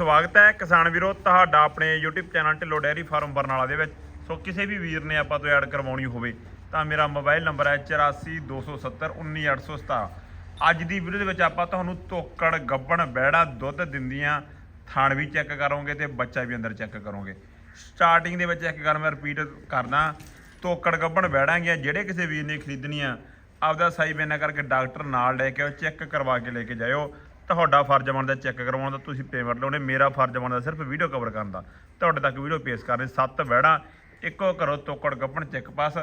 ਸਵਾਗਤ ਹੈ ਕਿਸਾਨ ਵੀਰੋ, ਤੁਹਾਡਾ ਆਪਣੇ YouTube channel Dhillon dairy farm Barnala ਦੇ ਵਿੱਚ। ਸੋ ਕਿਸੇ ਵੀ ਵੀਰ ਨੇ ਆਪਾਂ ਤੋਂ ਐਡ ਕਰਵਾਉਣੀ ਹੋਵੇ, ਤਾਂ ਮੇਰਾ ਮੋਬਾਈਲ ਨੰਬਰ ਹੈ 8427191817 ਅੱਜ ਦੀ ਵੀਡੀਓ ਦੇ ਵਿੱਚ ਆਪਾਂ ਤੁਹਾਨੂੰ ਤੋਕੜ, ਗੱਬਣ ਬਹਿੜਾ ਦੁੱਧ ਦਿੰਦੀਆਂ ਥਾਣ ਵੀ ਚੈੱਕ ਕਰੋਗੇ ਤੇ ਬੱਚਾ ਵੀ ਅੰਦਰ ਚੈੱਕ ਕਰੋਗੇ। ਸਟਾਰਟਿੰਗ ਦੇ ਵਿੱਚ ਇੱਕ ਗੱਲ ਮੈਂ ਰਿਪੀਟ ਕਰਦਾ, ਤੋਕੜ, ਗੱਬਣ ਬਹਿੜਾਂਗੀਆਂ ਜਿਹੜੇ ਕਿਸੇ ਵੀਰ ਨੇ ਖਰੀਦਣੀਆਂ, ਆਪਦਾ ਸਾਈ ਬੈਨਾ ਕਰਕੇ ਡਾਕਟਰ ਨਾਲ ਲੈ ਕੇ ਆਓ, ਚੈੱਕ ਕਰਵਾ ਕੇ ਲੈ ਕੇ ਜਾਇਓ। ਤੁਹਾਡਾ ਫਰਜ਼ ਬਣਦਾ ਚੈੱਕ ਕਰਵਾਉਣ ਦਾ ਤੁਸੀਂ ਪੇਮੈਂਟ ਲਾਉਣੇ ਮੇਰਾ ਫਰਜ਼ ਬਣਦਾ ਸਿਰਫ ਵੀਡੀਓ ਕਵਰ ਕਰਨ ਦਾ। ਤੁਹਾਡੇ ਤੱਕ ਵੀਡੀਓ ਪੇਸ਼ ਕਰਨੀ ਸੱਤ ਵਹਿੜਾਂ ਇੱਕੋ ਕਰੋ ਤੋਕੜ ਗੱਪਣ ਚੈੱਕ ਪਾਸ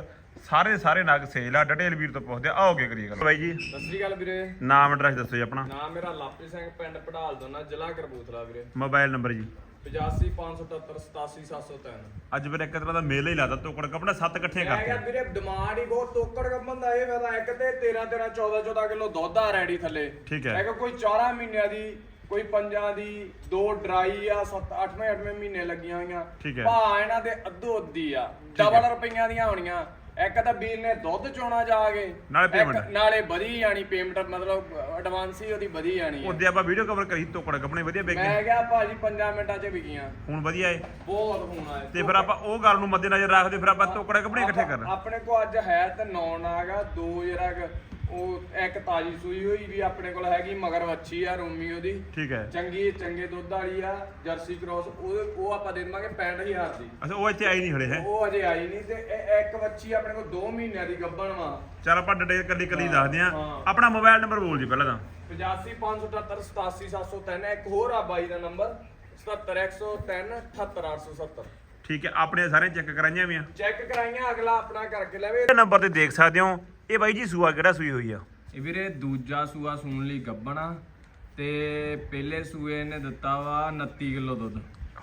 ਸਾਰੇ ਸਾਰੇ ਨਗ ਸੇਲ ਆ ਡਿਟੇਲ ਵੀਰ ਤੋਂ ਪੁੱਛਦੇ ਆ ਆਓਗੇ ਕਰੀਏ ਗੱਲ। ਬਾਈ ਜੀ। ਸਤਿ ਸ੍ਰੀ ਅਕਾਲ ਵੀਰੇ। ਨਾਮ ਐਡਰੈਸ ਦੱਸੋ ਜੀ ਆਪਣਾ। ਨਾਮ ਮੇਰਾ ਲਾਪੀ ਸਿੰਘ ਪਿੰਡ ਪੜਾਲ ਦੋਨਾ ਜ਼ਿਲ੍ਹਾ ਕਰਬੂਤਲਾ ਵੀਰੇ। ਮੋਬਾਈਲ ਨੰਬਰ ਜੀ। 8557787703 ਅੱਜ ਫਿਰ ਇੱਕ ਤਰ੍ਹਾਂ ਦਾ ਮੇਲਾ ਹੀ ਲਾਦਾ ਤੋਕੜ ਗੱਪਣਾ ਸੱਤ ਇਕੱਠੇ ਮੈਂ ਕਿਹਾ ਕਰਤੇ ਵੀਰੇ ਡਿਮਾਂਡ ਹੀ ਬਹੁਤ ਤੋਕੜ ਕੰਬਨ ਦਾ ਇਹ ਵੇਦਾ ਇੱਕ ਤੇ 13 13 14 14 ਕਿਲੋ ਦੁੱਧ ਆ ਰੈਡੀ ਥੱਲੇ। ਠੀਕ ਹੈ। ਇੱਕ ਕੋਈ 4 ਮਹੀਨਿਆਂ ਦੀ ਕੋਈ ਪੰਜਾਂ ਦੀ ਦੋ ਡਰਾਈ ਆ 7 8ਵੇਂ 8ਵੇਂ ਮਹੀਨੇ ਲੱਗੀਆਂ ਹੋਈਆਂ। ਠੀਕ ਹੈ। ਭਾ ਇਹਨਾਂ ਦੇ ਅੱਧੋ ਅੱਧੀ ਆ ਡਬਲ ਰੁਪਈਆਂ ਦੀਆਂ ਹੋਣੀਆਂ। ਇੱਕ ਤਾਂ ਵੀਰ ਨੇ ਦੁੱਧ ਚੋਣਾ ਜਾ ਕੇ ਨਾਲੇ ਇੱਕ payment। ਨਾਲੇ ਵਧੀ ਜਾਣੀ ਪੇਮੈਂਟ ਮਤਲਬ ਐਡਵਾਂਸ ਹੀ ਉਹਦੀ ਵਧੀ ਜਾਣੀ ਹੈ। ਉਹਦੇ ਆਪਾਂ ਵੀਡੀਓ ਕਵਰ ਕਰੀ ਤੋਕੜ ਗੱਪਣੇ ਵਧੀਆ ਮੈਂ ਵੇਖੇ ਕਿਹਾ ਭਾਜੀ 5 ਮਿੰਟਾਂ 'ਚ ਵਿਕੀਆਂ। ਹੁਣ ਵਧੀਆ ਏ। ਬਹੁਤ ਹੁਣ ਆਏ। ਤੇ ਫਿਰ ਆਪਾਂ ਉਹ ਗੱਲ ਨੂੰ ਮੱਦੇ ਨਜ਼ਰ ਰੱਖਦੇ ਫਿਰ ਆਪਾਂ ਤੋਕੜ ਗੱਪਣੇ ਇਕੱਠੇ ਕਰਨਾ। ਆਪਣੇ ਕੋਲ ਅੱਜ ਹੈ ਤੇ ਨੌ ਨਾਗਾ ਦੋ ਕੁ ਉਹ ਇੱਕ ਤਾਜੀ ਸੂਈ ਹੋਈ ਵੀ ਆਪਣੇ ਕੋਲ ਹੈਗੀ ਮਗਰ ਵੱਛੀ ਆ ਰੋਮੀ ਉਹਦੀ। ਠੀਕ ਹੈ। ਚੰਗੀ ਚੰਗੇ ਦੁੱਧ ਵਾਲੀ ਆ ਜਰਸੀ ਕ੍ਰੋਸ ਉਹ ਉਹ ਆਪਾਂ ਦੇ ਦੇਵਾਂਗੇ 65000 ਦੀ। ਅੱਛਾ ਉਹ ਇੱਥੇ ਆਈ ਨਹੀਂ ਹਲੇ ਹੈ? ਉਹ ਅਜੇ ਆਈ ਨਹੀਂ ਤੇ ਇਹ ਇੱਕ ਵੱਛੀ ਆਪਣੇ ਕੋਲ 2 ਮਹੀਨਿਆਂ ਦੀ ਗੱਭਣ ਵਾ। ਚਲ ਆਪਾਂ ਡਿਟੇਲ ਕੱਲੀ ਕੱਲੀ ਦੱਸਦੇ ਆ ਹਾਂ। ਆਪਣਾ ਮੋਬਾਈਲ ਨੰਬਰ ਬੋਲ ਜੀ ਪਹਿਲਾਂ ਤਾਂ। 8557787703 ਇੱਕ ਹੋਰ ਆ ਬਾਈ ਦਾ ਨੰਬਰ 77103 78870 ਠੀਕ ਹੈ ਆਪਣੇ ਸਾਰੇ ਚੈੱਕ ਕਰਾਈਆਂ ਵੀ ਆ। ਚੈੱਕ ਕਰਾਈਆਂ ਅਗਲਾ ਆਪਣਾ ਕਰਕੇ ਲਵੇ ਇਹ ਨੰਬਰ ਤੇ ਦੇਖ ਸਕਦੇ ਹੋ। ਇਹ ਬਾਈ ਜੀ ਸੂਆ ਕਿਹੜਾ ਸੂਈ ਹੋਈ ਆ? ਇਹ ਵੀਰੇ ਦੂਜਾ ਸੂਆ ਸੂਣ ਲਈ ਗੱਬਣਾ ਤੇ ਪਹਿਲੇ ਸੂਏ ਨੇ ਦਿੱਤਾ ਵਾ 29 ਕਿਲੋ ਦੁੱਧ।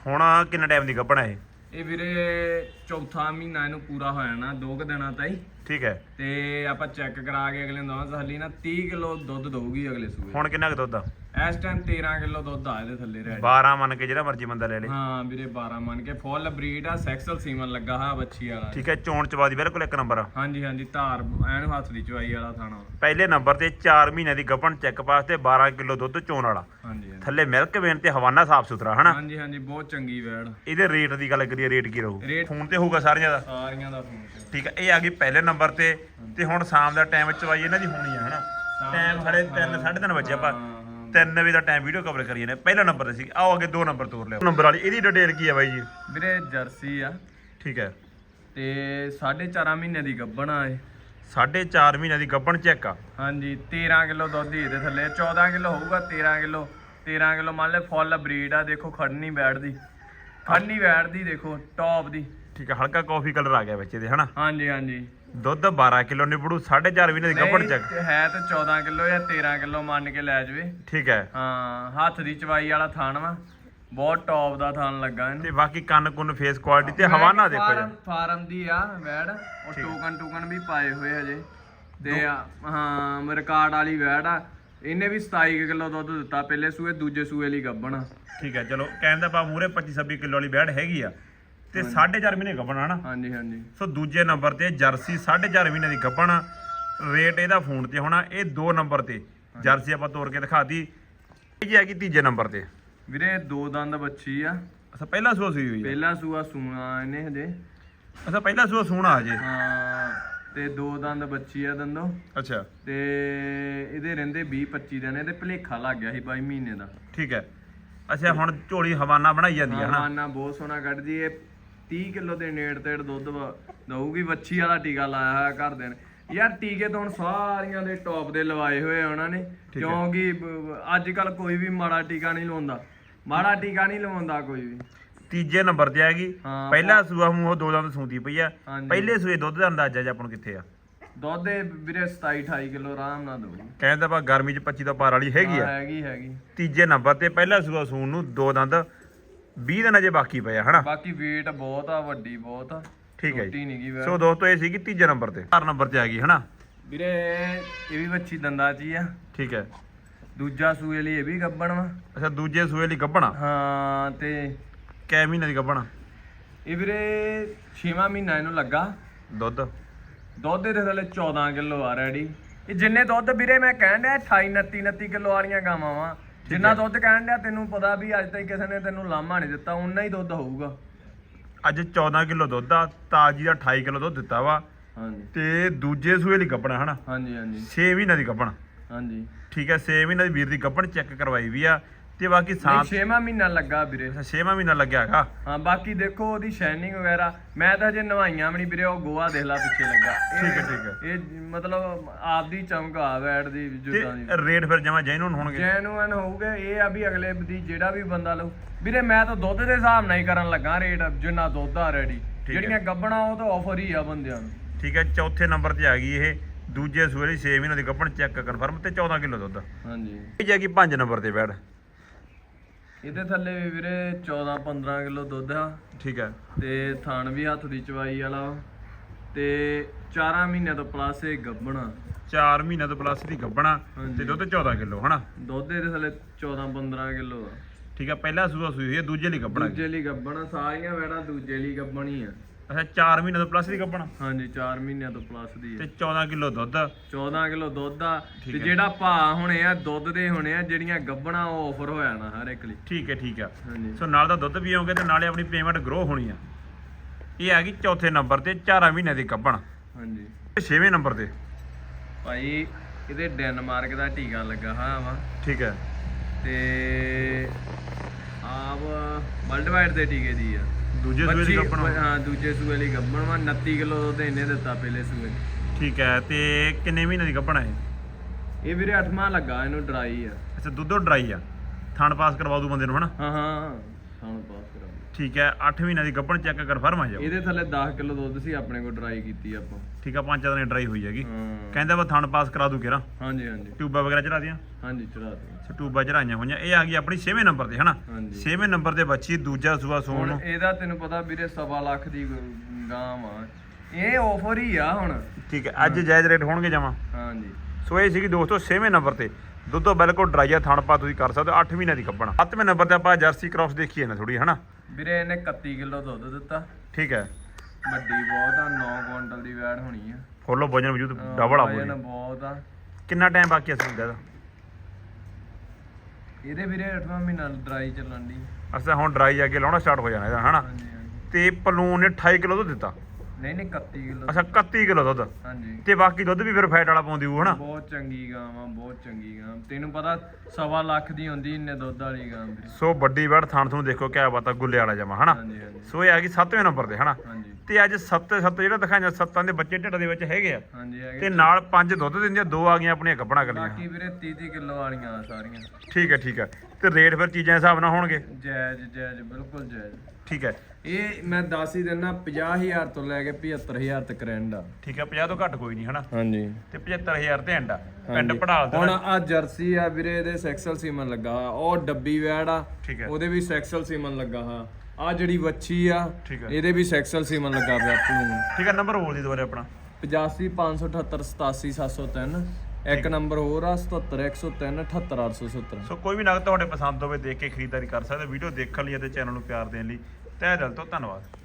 ਹੁਣ ਕਿੰਨਾ ਟਾਈਮ ਦੀ ਗੱਭਣਾ ਇਹ? ਇਹ ਵੀਰੇ ਚੌਥਾ ਮਹੀਨਾ ਇਹਨੂੰ ਪੂਰਾ ਹੋ ਜਾਣਾ ਦੋ ਕੁ ਦਿਨਾਂ ਤਾਈ। ਠੀਕ ਹੈ। ਤੇ ਆਪਾਂ ਚੈੱਕ ਕਰਾ ਕੇ ਅਗਲੇ ਦਵਾਂ ਤਸੱਲੀ ਨਾ 30 ਕਿਲੋ ਦੁੱਧ ਦਊਗੀ ਅਗਲੇ ਸੂਏ ਹੁਣ ਕਿੰਨਾ ਕੁ ਦੁੱਧ ਆ? ਇਸ ਟਾਈਮ 13 ਕਿਲੋ ਦੁੱਧ ਆ ਇਹਦੇ ਥੱਲੇ ਰਹਿ 12 ਮੰਨ ਕੇ ਜਿਹੜਾ ਮਰਜ਼ੀ ਬੰਦਾ ਲੈ ਲੇ। ਹਾਂ ਵੀਰੇ 12 ਮੰਨ ਕੇ। ਫੁੱਲ ਬਰੀਡ ਆ ਸੈਕਸਲ ਸੀਮਨ ਲੱਗਾ ਹਾਂ ਬੱਚੀ ਵਾਲਾ। ਠੀਕ ਹੈ ਚੋਣ ਚਵਾ ਦੀ ਬਿਲਕੁਲ ਇੱਕ ਨੰਬਰ ਆ। ਹਾਂਜੀ ਹਾਂਜੀ ਧਾਰ ਐਨ ਹੱਥ ਦੀ ਚਵਾਈ ਵਾਲਾ ਥਾਣਾ। ਪਹਿਲੇ ਨੰਬਰ ਤੇ 4 ਮਹੀਨਿਆਂ ਦੀ ਗੱਭਣ ਚੈੱਕ ਪਾਸ ਤੇ 12 ਕਿਲੋ ਦੁੱਧ ਚੋਣ ਵਾਲਾ। ਹਾਂਜੀ ਥੱਲੇ ਮਿਲਕ ਵੇਨ ਤੇ ਹਵਾਨਾ ਸਾਫ਼ ਸੁਥਰਾ ਹਨਾ? ਹਾਂਜੀ ਹਾਂਜੀ ਬਹੁਤ ਚੰਗੀ ਵੈੜ। ਇਹਦੇ ਰੇਟ ਦੀ ਗੱਲ ਕਰੀਏ ਰੇਟ ਕੀ ਰਹੂ? ਫੋਨ ਤੇ ਹੋਊਗਾ ਸਾਰਿਆਂ ਦਾ। ਸਾਰੀਆਂ ਦਾ ਫੋਨ ਠੀਕ ਹੈ ਇਹ ਆ ਗਈ ਪਹਿਲੇ ਨੰਬਰ ਤੇ ਤੇ ਹੁਣ ਸ਼ਾਮ ਦਾ ਟਾਈਮ ਚਵਾਈ ਇਹਨਾਂ ਦੀ ਹੋਣੀ ਆ ਹਨਾ? ਟਾਈਮ ਹਲੇ 3 3:30 ਵਜੇ ਆਪਾਂ। ਹਾਂ, ਹਾਂ। 3 ਵਜੇ ਦਾ ਟਾਈਮ ਵੀਡੀਓ ਕਵਰ ਕਰੀਏ ਨੇ। ਪਹਿਲਾ ਨੰਬਰ ਤੇ ਸੀ। ਆਓ ਅੱਗੇ ਦੋ ਨੰਬਰ ਤੋਰ ਲਿਓ ਨੰਬਰ ਵਾਲੀ ਇਹਦੀ ਡਿਟੇਲ ਕੀ ਹੈ ਬਾਈ ਜੀ? ਵੀਰੇ ਜਰਸੀ ਆ। ਠੀਕ ਹੈ। ਤੇ 4.5 ਮਹੀਨੇ ਦੀ ਗੱਭਣ ਆ ਇਹ। 4.5 ਮਹੀਨਿਆਂ ਦੀ ਗੱਭਣ ਚੈੱਕ ਆ। ਹਾਂਜੀ 13 ਕਿਲੋ ਦੁੱਧ ਇਹਦੇ ਥੱਲੇ। 14 ਕਿਲੋ ਹੋਊਗਾ 13 ਕਿਲੋ। 13 ਕਿਲੋ ਮੰਨ ਲੈ ਫੁੱਲ ਬਰੀਡ ਆ ਦੇਖੋ ਖੜਨੀ ਬੈਠਦੀ। ਖੜਨੀ ਬੈਠਦੀ ਦੇਖੋ ਟੌਪ ਦੀ। ਠੀਕ ਹੈ ਹਲਕਾ ਕਾਫੀ ਕਲਰ ਆ ਗਿਆ ਵਿੱਚ ਇਹਦੇ ਹਨਾ? ਹਾਂਜੀ ਹਾਂਜੀ। ਦੁੱਧ 12 ਕਿਲੋ ਨਿਬੜੂ 4.5 ਮਹੀਨੇ ਦੀ ਗੱਭਣ ਨਹੀਂ, ਚੈੱਕ। ਹੈ ਤੇ 14 ਕਿਲੋ ਜਾਂ 13 ਕਿਲੋ ਮੰਨ ਕੇ ਲੈ ਜਾਵੇ। ਠੀਕ ਹੈ। ਹਾਂ ਹੱਥ ਦੀ ਚਵਾਈ ਵਾਲਾ ਥਾਣ ਵਾ ਬਹੁਤ ਟੌਪ ਦਾ ਥਾਣ ਲੱਗਾ ਇਹਨੂੰ। ਤੇ ਬਾਕੀ ਕੰਨ ਕੁੰਨ ਫੇਸ ਕੁਆਲਿਟੀ ਤੇ ਹਵਾਨਾ ਦੇਖੋ ਜੀ। ਫਾਰਮ ਫਾਰਮ ਦੀ ਆ ਵੈੜ ਉਹ ਟੋਕਨ ਟੋਕਨ ਵੀ ਪਾਏ ਹੋਏ ਹਜੇ। ਤੇ ਆ, ਹਾਂ ਰਿਕਾਰਡ ਵਾਲੀ ਵੈੜ ਆ। ਇਹਨੇ ਵੀ 27 ਕਿਲੋ ਦੁੱਧ ਦਿੱਤਾ ਪਹਿਲੇ ਸੂਏ ਦੂਜੇ ਸੂਏ ਲਈ ਗੱਭਣ ਆ। ਠੀਕ ਹੈ ਚਲੋ ਕਹਿਣ ਦਾ ਪਾ ਮੂਰੇ 25 26 ਕਿਲੋ ਵਾਲੀ ਬੈੜ ਹੈਗੀ ਆ। ਤੇ 4.5 ਮਹੀਨੇ ਗੱਭਣ ਹਨਾ ਹਾਂਜੀ ਹਾਂਜੀ। ਸੋ ਦੂਜੇ ਨੰਬਰ ਤੇ ਜਰਸੀ 4.5 ਮਹੀਨੇ ਦੀ ਗੱਭਣ ਰੇਟ ਇਹਦਾ ਫੋਨ ਤੇ ਹੋਣਾ ਇਹ ਦੋ ਨੰਬਰ ਤੇ। ਜਰਸੀ ਆਪਾਂ ਤੋੜ ਕੇ ਦਿਖਾਤੀ ਇਹ ਜੀ ਹੈਗੀ ਤੀਜੇ ਨੰਬਰ ਤੇ। ਵੀਰੇ ਦੋ ਦੰਦ ਬੱਚੀ ਆ। ਅੱਛਾ ਪਹਿਲਾ ਸੂਆ ਸੂਈ ਹੋਈ ਪਹਿਲਾ ਸੂਆ ਸੂਣਾ ਇਹਨੇ ਹਜੇ। ਅੱਛਾ ਪਹਿਲਾ ਸੂਆ ਸੂਣਾ ਹਜੇ। ਹਾਂ ਤੇ ਦੋ ਦੰਦ ਬੱਚੀ ਆ ਦੰਦੋ। ਅੱਛਾ। ਤੇ ਇਹਦੇ ਰਹਿੰਦੇ 20 25 ਦਿਨ ਇਹਦੇ ਭਲੇਖਾ ਲੱਗ ਗਿਆ ਸੀ 22 ਮਹੀਨੇ ਦਾ। ਠੀਕ ਹੈ। ਅੱਛਾ ਹੁਣ ਝੋਲੀ ਹਵਾਨਾ ਬਣਾਈ ਜਾਂਦੀ ਹੈ ਹਨਾ? ਮਾਨਾ ਬਹੁਤ ਸੋਹਣਾ ਕੱਢਦੀ ਏ। 30 ਕਿਲੋ ਦੇ ਨੇੜ ਤੇੜ ਦੁੱਧ ਵਾ- ਦਊਗੀ ਵੱਛੀ ਵਾਲਾ ਟੀਕਾ ਲਾਇਆ ਹੋਇਆ ਘਰ ਦੇ ਨੇ। ਯਾਰ ਟੀਕੇ ਤਾਂ ਹੁਣ ਸਾਰੀਆਂ ਦੇ ਟੌਪ ਦੇ ਲਵਾਏ ਹੋਏ ਆ ਉਹਨਾਂ ਨੇ ਕਿਉਂਕਿ ਅੱਜ ਕੱਲ ਕੋਈ ਵੀ ਮਾੜਾ ਟੀਕਾ ਨਹੀਂ ਲਵਾਉਂਦਾ। ਮਾੜਾ ਟੀਕਾ ਨਹੀਂ ਲਵਾਉਂਦਾ ਕੋਈ ਵੀ। ਤੀਜੇ ਨੰਬਰ ਤੇ ਹੈਗੀ ਹਾਂ, ਪਹਿਲਾ ਸੂਆ ਮੂੰਹ ਦੋ ਦੰਦ ਸੂੰਦੀ ਪਈ ਆ। ਹਾਂਜੀ। ਪਹਿਲੇ ਸੂਏ ਦੁੱਧ ਦਾ ਅੰਦਾਜ਼ਾ ਜੀ ਆਪਾਂ ਨੂੰ ਕਿੱਥੇ ਆ? ਦੁੱਧ ਵੀਰੇ 27 28 ਕਿਲੋ ਆਰਾਮ ਨਾਲ ਦਊਗੀ ਕਹਿੰਦਾ ਆਪਾਂ ਗਰਮੀ ਚ 25 ਦਾ ਪਾਰ ਵਾਲੀ ਹੈਗੀ ਆ। ਹੈਗੀ ਹੈਗੀ। ਤੀਜੇ ਨੰਬਰ ਤੇ ਪਹਿਲਾ ਸੂਆ ਸੂਣ ਨੂੰ ਦੋ ਦੰਦ 20 ਦਿਨ ਅਜੇ ਬਾਕੀ ਪਏ ਆ ਹਨਾ? ਬਾਕੀ weight ਬਹੁਤ ਆ ਵੱਡੀ ਬਹੁਤ ਆ। ਠੀਕ ਹੈ ਛੋਟੀ ਜੀ। ਸੋ ਦੋਸਤੋ ਇਹ ਸੀਗੀ ਤੀਜੇ ਨੰਬਰ ਤੇ। ਚਾਰ ਨੰਬਰ ਤੇ ਆ ਗਈ ਹਨਾ? ਵੀਰੇ ਇਹ ਵੀ ਵੱਛੀ ਦੰਦਾ ਹੀ ਆ। ਠੀਕ ਹੈ ਦੂਜਾ ਸੂਏ ਲਈ ਇਹ ਵੀ ਗੱਬਣ ਵਾ। ਅੱਛਾ ਦੂਜੇ ਸੂਏ ਲਈ ਗੱਭਣਾ ਹਾਂ ਤੇ ਕੈ ਮਹੀਨੇ ਦੀ ਗੱਭਣਾ ਇਹ ਵੀਰੇ 6ਵਾਂ ਮਹੀਨਾ ਇਹਨੂੰ ਲੱਗਾ। ਦੁੱਧ? ਦੁੱਧ ਦੇ ਥੱਲੇ 14 ਕਿਲੋ ਆ ਰੈਡੀ। ਇਹ ਜਿੰਨੇ ਦੁੱਧ ਵੀਰੇ ਮੈਂ ਕਹਿਣ ਡਿਆ 28 29 29 ਕਿਲੋ ਵਾਲੀਆਂ ਗਾਵਾਂ ਵਾ। ਜਿੰਨਾ ਦੁੱਧ ਕਹਿਣ ਡਿਆ ਤੈਨੂੰ ਪਤਾ ਵੀ ਅੱਜ ਤਾਈਂ ਕਿਸੇ ਨੇ ਤੈਨੂੰ ਲਾਮਾ ਨਹੀਂ ਦਿੱਤਾ ਉਨਾ ਹੀ ਦੁੱਧ ਹੋਊਗਾ। ਅੱਜ 14 ਕਿਲੋ ਦੁੱਧ ਆ ਤਾਜੀ ਦਾ 28 ਕਿਲੋ ਦੁੱਧ ਦਿੱਤਾ ਵਾ। ਹਾਂਜੀ। ਤੇ ਦੂਜੇ ਸੂਏ ਲਈ ਗੱਬਣਾ ਹਨਾ? ਹਾਂਜੀ ਹਾਂਜੀ। 6 ਮਹੀਨਿਆਂ ਦੀ ਗੱਬਣ ਹਾਂਜੀ। ਠੀਕ ਹੈ 6 ਮਹੀਨਿਆਂ ਦੀ ਵੀਰ ਦੀ ਗੱਬਣ ਚੈੱਕ ਕਰਵਾਈ ਵੀ ਆ। ਤੇ ਬਾਕੀ ਸਾਂਤ 6ਵਾਂ ਮਹੀਨਾ ਲੱਗਾ ਵੀਰੇ। 6ਵਾਂ ਮਹੀਨਾ ਲੱਗਿਆ ਹੈਗਾ। ਹਾਂ ਬਾਕੀ ਦੇਖੋ ਉਹਦੀ ਸ਼ਾਈਨਿੰਗ ਵਗੈਰਾ। ਮੈਂ ਤਾਂ ਹਜੇ ਨਵਾਈਆਂ ਵੀ ਨਹੀਂ ਵੀਰੇ ਉਹ ਗੋਆ ਦੇਖ ਲਾ ਪਿੱਛੇ ਲੱਗਾ। ਠੀਕ ਹੈ, ਠੀਕ ਹੈ। ਇਹ ਮਤਲਬ ਆਪਦੀ ਚਮਕ ਵੈਟ ਦੀ ਜਿੱਦਾਂ ਦੀ। ਰੇਟ ਫਿਰ ਜਮਾ ਜੈਨੂਨ ਹੋਣਗੇ? ਜੈਨੂਅਨ ਹੋਊਗੇ ਇਹ ਆ ਵੀ ਅਗਲੇ ਦੀ ਜਿਹੜਾ ਵੀ ਬੰਦਾ ਲਊ। ਵੀਰੇ ਮੈਂ ਤਾਂ ਦੁੱਧ ਦੇ ਹਿਸਾਬ ਨਾਲ ਹੀ ਕਰਨ ਲੱਗਾ ਰੇਟ ਜਿੰਨਾ ਦੁੱਧ ਆ ਰੈਡੀ। ਜਿਹੜੀਆਂ ਗੱਬਣਾ ਉਹ ਤਾਂ ਆਫਰ ਹੀ ਆ ਬੰਦਿਆਂ ਨੂੰ। ਠੀਕ ਹੈ ਚੌਥੇ ਨੰਬਰ ਤੇ ਆ ਗਈ ਇਹ। ਦੂਜੇ ਸੂਏ ਲਈ 6 ਮਹੀਨਿਆਂ ਦੀ ਗੱਬਣ ਚੈੱਕ ਕਨਫਰਮ ਤੇ 14 ਕਿਲੋ ਦੁੱਧ। ਹਾਂਜੀ। ਇਹ ਜਾ ਕੀ 5 ਨੰਬਰ ਤੇ ਬੈਠ। ਇਹਦੇ ਥੱਲੇ ਵੀ ਵੀਰੇ 14 15 ਕਿਲੋ ਦੁੱਧ ਆ। ਠੀਕ ਹੈ। ਤੇ ਥਣ ਵੀ ਹੱਥ ਦੀ ਚਵਾਈ ਵਾਲਾ। ਤੇ 4 ਮਹੀਨਿਆਂ ਤੋਂ ਪਲੱਸ ਇਹ ਗੱਬਣਾ 4 ਮਹੀਨਿਆਂ ਤੋਂ ਪਲੱਸ ਦੀ ਗੱਬਣਾ ਹਾਂਜੀ। ਤੇ ਦੁੱਧ 14 ਕਿਲੋ ਹਨਾ? ਦੁੱਧ ਇਹਦੇ ਥੱਲੇ 14 15 ਕਿਲੋ ਆ। ਠੀਕ ਹੈ ਪਹਿਲਾ ਸੂਆ ਸੂਈ ਹੋਈ ਹੈ ਦੂਜੇ ਲਈ ਗੱਬਣਾ ਦੂਜੇ ਲਈ ਗੱਬਣਾ ਸਾਰੀਆਂ ਵੈੜਾਂ ਦੂਜੇ ਲਈ ਗੱਬਣੀ ਆ। ਅੱਛਾ 4 ਮਹੀਨਿਆਂ ਤੋਂ ਪਲੱਸ ਦੀ ਗੱਬਣਾ ਹਾਂਜੀ 4 ਮਹੀਨਿਆਂ ਤੋਂ ਪਲੱਸ ਦੀ ਤੇ ਆ 14 ਕਿਲੋ ਦੁੱਧ। 14 ਕਿਲੋ ਦੁੱਧ ਆ ਤੇ। ਜਿਹੜਾ ਭਾ ਹੋਣੇ ਆ ਦੁੱਧ ਦੇ ਹੋਣੇ ਆ ਜਿਹੜੀਆਂ ਗੱਬਣਾ ਉਹ ਆਫਰ ਹੋ ਜਾਣਾ ਹਰ ਇੱਕ ਲਈ। ਠੀਕ ਹੈ ਠੀਕ ਹੈ। ਹਾਂਜੀ। ਸੋ ਨਾਲ ਦਾ ਦੁੱਧ ਵੀ ਆਉਂਗੇ ਤੇ ਨਾਲੇ ਆਪਣੀ ਪੇਮੈਂਟ ਗਰੋ ਹੋਣੀ ਆ। ਇਹ ਆ ਗਈ ਚੌਥੇ ਨੰਬਰ ਤੇ 4 ਮਹੀਨਿਆਂ ਦੀ ਗੱਬਣ ਹਾਂਜੀ। ਤੇ 6ਵੇਂ ਨੰਬਰ ਤੇ। ਭਾਈ ਇਹਦੇ ਡੈਨਮਾਰਕ ਦਾ ਟੀਕਾ ਲੱਗਾ ਹਾਂ ਵਾ। ਠੀਕ ਹੈ। ਤੇ ਆਪ ਵਰਲਡ ਵਾਈਡ ਦੇ ਟੀਕੇ ਦੀ ਆ। ਦੂਜੇ ਸੂਏ ਦੀ ਬੱਚੀ- ਹਾਂ ਦੂਜੇ ਸੂਏ ਲਈ ਗੱਬਣ ਵਾ। 29 ਕਿਲੋ ਦੁੱਧ ਇਹਨੇ ਦਿੱਤਾ ਪਹਿਲੇ ਸੂਏ ਠੀਕ ਹੈ ਤੇ ਕਿੰਨੇ ਮਹੀਨੇ ਦੀ ਗੱਬਣ ਹੈ ਇਹ? ਇਹ ਵੀਰੇ 8ਵਾਂ ਲੱਗਾ ਇਹਨੂੰ ਡਰਾਈ ਆ। ਅੱਛਾ ਦੁੱਧੋਂ ਡਰਾਈ ਆ। ਥਣ ਪਾਸ ਕਰਵਾ ਦੂ ਬੰਦੇ ਨੂੰ ਹਨਾ? ਹਾਂ ਹਾਂ ਸਾਨੂੰ ਪਾਸ ਕਰਾ ਠੀਕ ਹੈ 8 ਮਹੀਨਿਆਂ ਦੀ ਗੱਬਣ ਚੈੱਕ ਕਨਫਰਮ ਆ ਜਾਓ। ਇਹਦੇ ਥੱਲੇ 10 ਕਿਲੋ ਦੁੱਧ ਸੀ ਆਪਣੇ ਕੋਲ ਡਰਾਈ ਕੀਤੀ ਆਪਾਂ। ਠੀਕ ਆ ਪੰਜ ਚਾਰ ਦਿਨ ਡਰਾਈ ਹੋਈ ਹੈਗੀ। ਹਾਂ। ਕਹਿੰਦਾ ਵਾ ਥਣ ਪਾਸ ਕਰਾ ਦੂ ਕਿਰਾ ਹਾਂਜੀ ਹਾਂਜੀ। ਟਿਊਬਾਂ ਵਗੈਰਾ ਚੜਾ ਦੀਆਂ ਹਾਂਜੀ ਚੜਾ ਦੇ ਸੋ ਟਿਊਬਾਂ ਚੜਾਈਆਂ ਹੋਈਆਂ। ਇਹ ਆ ਗਈ ਆਪਣੀ 6ਵੇਂ ਨੰਬਰ ਤੇ ਹਨਾ? ਹਾਂਜੀ। 6ਵੇਂ ਨੰਬਰ ਤੇ ਬੱਚੀ ਦੂਜਾ ਸੂਆ ਸੂਣ ਹੁਣ ਨੂੰ। ਇਹਦਾ ਤੈਨੂੰ ਪਤਾ ਵੀਰੇ ਸਵਾ ਲੱਖ ਦੀ ਗਾਂ ਆ। ਇਹ ਆਫਰ ਹੀ ਆ ਹੁਣ। ਠੀਕ ਹੈ ਅੱਜ ਜਾਇਜ਼ ਰੇਟ ਹੋਣਗੇ ਜਮਾ। ਹਾਂਜੀ। ਸੋ ਇਹ ਸੀਗੀ ਦੋਸਤੋ 6ਵੇਂ ਨੰਬਰ ਤੇ। ਦੁੱਧੋ ਬਿਲਕੁਲ ਡਰਾਈ ਆ ਥਣ ਪਾ ਤੁਸੀਂ ਕਰ ਸਕਦੇ ਹੋ 8 ਮਹੀਨਿਆਂ ਦੀ ਕੱਪਣਾ 7ਵੇਂ ਨੰਬਰ ਤੇ ਆਪਾਂ ਜਰਸੀ ਕ੍ਰਾਸ ਦੇਖੀਏ ਨਾ ਥੋੜੀ ਹਨਾ? ਵੀਰੇ ਇਹਨੇ 31 ਕਿਲੋ ਦੁੱਧ ਦਿੱਤਾ। ਠੀਕ ਹੈ। ਵੱਡੀ ਬਹੁਤ ਆ 9 ਕੁਇੰਟਲ ਦੀ ਵੈੜ ਹੋਣੀ ਆ। ਫੁੱਲ ਵਜਨ ਵਜੂਦ ਡਬਲ ਆ ਵਜਨ ਬਹੁਤ ਆ। ਕਿੰਨਾ ਟਾਈਮ ਬਾਕੀ ਆ ਸੂਣ ਦਾ ਇਹਦਾ? ਇਹਦੇ ਵੀਰੇ 8ਵਾਂ ਮਹੀਨਾ ਡਰਾਈ ਚੱਲਣ ਦੀ ਅਸਾਂ ਹੁਣ ਡਰਾਈ ਆ ਕੇ ਲਾਉਣਾ ਸਟਾਰਟ ਹੋ ਜਾਣਾ ਇਹਦਾ ਹਨਾ? ਤੇ ਪਲੂਨ ਨੇ 28 ਕਿਲੋ ਦੁੱਧ ਦਿੱਤਾ। ਨਹੀਂ ਨਹੀਂ 31 ਕਿਲੋ ਅੱਛਾ 31 ਕਿਲੋ ਦੁੱਧ। ਹਾਂਜੀ। ਤੇ ਬਾਕੀ ਦੁੱਧ ਵੀ ਫਿਰ ਫੈਟ ਵਾਲਾ ਪਾਉਂਦੀ ਹੋਊ ਹਨਾ? ਬਹੁਤ ਚੰਗੀ ਗਾਂ ਵਾ ਬਹੁਤ ਚੰਗੀ ਗਾਂ ਤੈਨੂੰ ਪਤਾ ਸਵਾ ਲੱਖ ਦੀ ਹੁੰਦੀ ਇੰਨੇ ਦੁੱਧ ਵਾਲੀ ਗਾਂ ਸੋ ਵੱਡੀ ਵੜ ਥਾਣ ਤੁਹਾਨੂੰ ਦੇਖੋ ਕਿਆ ਬਾਤ ਆ ਗੁੱਲੇ ਵਾਲਾ ਜਮਾ ਹਨਾ? ਹਾਂਜੀ ਹਾਂਜੀ। ਸੋ ਇਹ ਆ ਗਈ 7ਵੇਂ ਨੰਬਰ ਤੇ ਹਨਾ? ਹਾਂਜੀ। ਤੇ ਅੱਜ 7 7 ਜਿਹੜਾ ਦਿਖਾਈਆਂ ਸੱਤਾਂ ਦੇ ਬੱਚੇ ਢਿੱਡ ਦੇ ਵਿੱਚ ਹੈਗੇ ਆ। ਹਾਂਜੀ ਹੈਗੇ ਤੇ ਨਾਲ ਪੰਜ ਦੁੱਧ ਦਿੰਦੀਆਂ ਦੋ ਆ ਗਈਆਂ ਆਪਣੀਆਂ ਗੱਬਣਾ ਕਰਨੀਆਂ ਬਾਕੀ ਵੀਰੇ 30 30 ਕਿਲੋ ਵਾਲੀਆਂ ਸਾਰੀਆਂ। ਠੀਕ ਹੈ ਠੀਕ ਹੈ। ਤੇ ਰੇਟ ਫਿਰ ਚੀਜ਼ਾਂ ਦੇ ਹਿਸਾਬ ਨਾਲ ਹੋਣਗੇ? ਜਾਇਜ਼ ਜਾਇਜ਼ ਬਿਲਕੁਲ ਜਾਇਜ਼। ਠੀਕ ਹੈ। ਇਹ ਮੈਂ ਦੱਸ ਹੀ ਦਿੰਦਾ 50000 ਤੋਂ ਲੈ ਕੇ 75000 ਤੱਕ ਰੈਂਡ ਆ। ਠੀਕ ਹੈ 50 ਤੋਂ ਘੱਟ ਕੋਈ ਨਹੀਂ ਹਨਾ? ਹਾਂਜੀ। ਤੇ 75000 ਤੇ ਐਂਡ ਆ। ਪਿੰਡ। ਪੜਾਲ ਹੁਣ ਆ ਜਰਸੀ ਆ ਵੀਰੇ ਇਹਦੇ ਸੈਕਸਲ ਸੀਮਨ ਲੱਗਾ। ਉਹ ਡੱਬੀ ਵੈੜ ਆ। ਉਹਦੇ ਵੀ ਸੈਕਸਲ ਸੀਮਨ ਲੱਗਾ ਹਾਂ ਆ ਜਿਹੜੀ ਵੱਛੀ ਆ ਠੀਕ ਇਹਦੇ ਵੀ ਸੈਕਸਲ ਸੀਮਨ ਲੱਗਾ ਪਿਆ ਪਲੂਨ ਠੀਕ ਹੈ ਨੰਬਰ ਬੋਲ ਦੀ ਦੁਬਾਰੇ ਆਪਣਾ। 85 578 87 703 ਇੱਕ ਨੰਬਰ ਹੋਰ ਆ 77 103 78 870 ਸੋ ਕੋਈ ਵੀ ਨਗ ਤੁਹਾਡੇ ਪਸੰਦ ਹੋਵੇ ਦੇਖ ਕੇ ਖਰੀਦਦਾਰੀ ਕਰ ਸਕਦੇ ਵੀਡੀਓ ਦੇਖਣ ਲਈ ਅਤੇ ਚੈਨਲ ਨੂੰ ਪਿਆਰ ਦੇਣ ਲਈ। ਤਹਿ ਦਿਲ ਤੋਂ ਧੰਨਵਾਦ।